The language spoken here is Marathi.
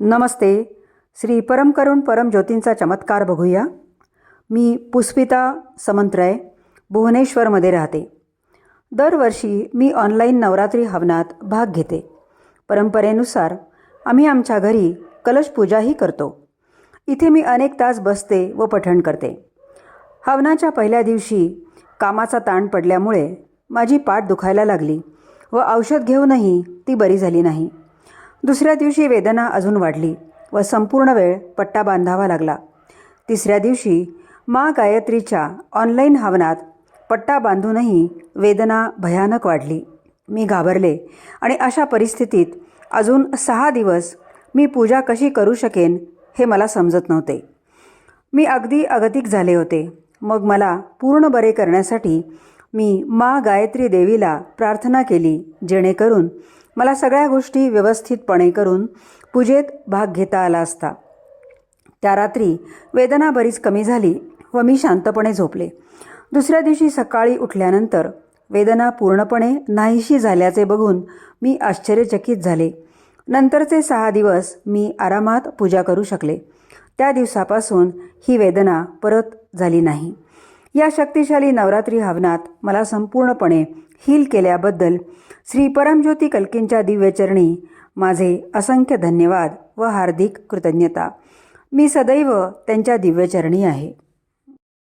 नमस्ते. श्री परम करुण परम ज्योतींचा चमत्कार बघूया. मी पुष्पिता समंत्रय भुवनेश्वरमध्ये राहते. दरवर्षी मी ऑनलाईन नवरात्री हवनात भाग घेते. परंपरेनुसार आम्ही आमच्या घरी कलश पूजाही करतो. इथे मी अनेक तास बसते व पठण करते. हवनाच्या पहिल्या दिवशी कामाचा ताण पडल्यामुळे माझी पाठ दुखायला लागली व औषध घेऊनही ती बरी झाली नाही. दुसऱ्या दिवशी वेदना अजून वाढली व संपूर्ण वेळ पट्टा बांधावा लागला. तिसऱ्या दिवशी मा गायत्रीच्या ऑनलाईन हवनात पट्टा बांधूनही वेदना भयानक वाढली. मी घाबरले आणि अशा परिस्थितीत अजून सहा दिवस मी पूजा कशी करू शकेन हे मला समजत नव्हते. मी अगदी अगतिक झाले होते. मग मला पूर्ण बरे करण्यासाठी मी मा गायत्री देवीला प्रार्थना केली जेणेकरून मला सगळ्या गोष्टी व्यवस्थितपणे करून पूजेत भाग घेता आला असता. त्या रात्री वेदना बरीच कमी झाली व मी शांतपणे झोपले. दुसऱ्या दिवशी सकाळी उठल्यानंतर वेदना पूर्णपणे नाहीशी झाल्याचे बघून मी आश्चर्यचकित झाले. नंतरचे सहा दिवस मी आरामात पूजा करू शकले. त्या दिवसापासून ही वेदना परत झाली नाही. या शक्तिशाली नवरात्री हवनात मला संपूर्णपणे हील केल्याबद्दल श्री परमज्योती कल्कींच्या दिव्यचरणी माझे असंख्य धन्यवाद व हार्दिक कृतज्ञता. मी सदैव त्यांच्या दिव्यचरणी आहे.